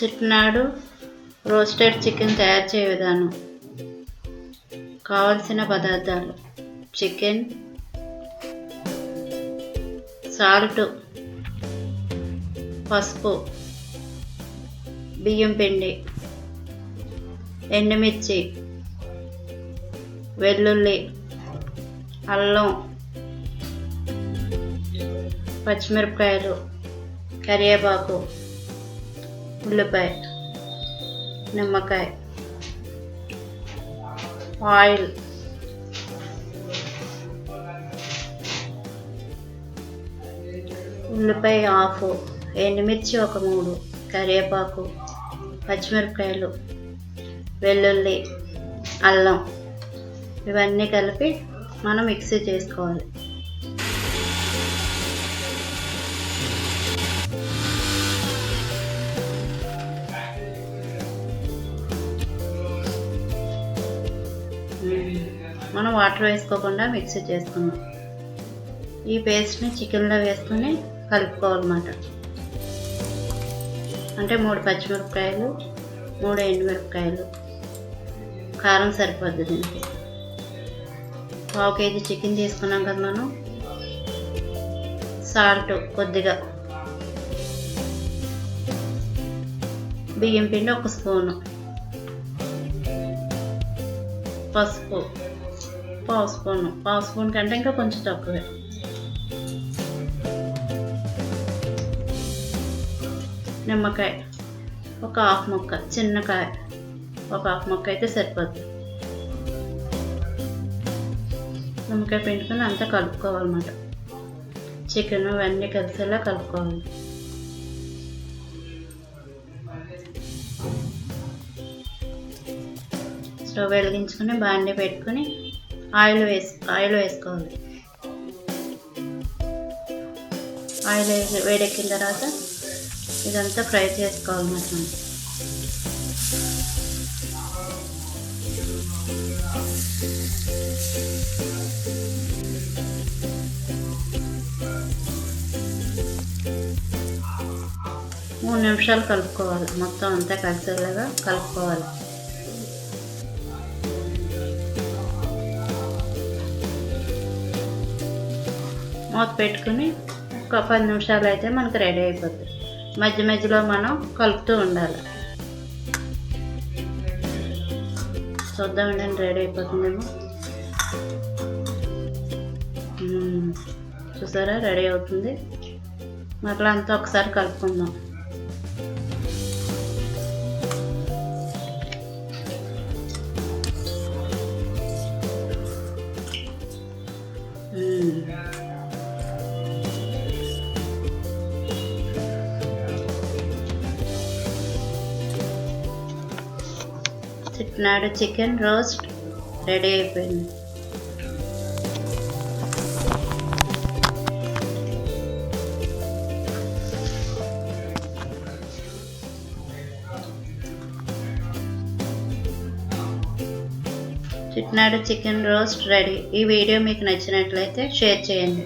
చిట్నాడు roasted chicken తయారు చేయ విధానం కావలసిన పదార్థాలు చికెన్ సాల్ట్ పసుపు బియ్యం పిండి ఎండుమిర్చి వెల్లుల్లి అల్లం పచ్చిమిరపకాయలు కరివేపాకు ఉల్లిపాయ నిమ్మకాయ ఆయిల్. ఉల్లిపాయ ఆఫ్ ఎండుమిర్చి ఒక మూడు కరివేపాకు పచ్చిమిరపకాయలు వెల్లుల్లి అల్లం. ఇవన్నీ కలిపి మనం మిక్సీ చేసుకోవాలి. మనం వాటర్ వేసుకోకుండా మిక్సీ చేసుకున్నాం ఈ పేస్ట్ని చికెన్లో వేసుకొని కలుపుకోవాలన్నమాట. అంటే మూడు పచ్చిమిరపకాయలు మూడు ఎండుమిరపకాయలు. కారం సరిపోద్ది దీనికి. పావు కేజీ చికెన్ తీసుకున్నాం కదా మనం. సాల్ట్ కొద్దిగా. బియ్యం పిండి ఒక స్పూను. పసుపు. పావు స్పూన్ పావు స్పూన్ కంటే ఇంకా కొంచెం తక్కువే. నిమ్మకాయ. ఒక హాఫ్ ముక్క చిన్నకాయ ఒక హాఫ్ ముక్క అయితే సరిపోద్ది. నిమ్మకాయ పిండుకొని అంతా కలుపుకోవాలన్నమాట. చికెన్ అవన్నీ కలిసేలా కలుపుకోవాలి. స్టవ్ వెలిగించుకుని బాండి పెట్టుకొని ఆయిల్ వేసు ఆయిల్ వేసుకోవాలి. ఆయిల్ వేడెక్కిన తర్వాత ఇదంతా ఫ్రై చేసుకోవాలి మనం మూడు నిమిషాలు కలుపుకోవాలి. మొత్తం అంతా కలిసేలాగా కలుపుకోవాలి. మూత పెట్టుకుని ఒక పది నిమిషాలు అయితే మనకు రెడీ అయిపోతుంది. మధ్య మధ్యలో మనం కలుపుతూ ఉండాలి. చూద్దామండి రెడీ అయిపోతుందేమో. చూసారా? రెడీ అవుతుంది. మరలా అంతా ఒకసారి కలుపుకుందాం. నాడు చికెన్ రోస్ట్ రెడీ అయిపోయింది. Chettinad chicken roast ready. ఈ వీడియో మీకు నచ్చినట్లయితే షేర్ చేయండి.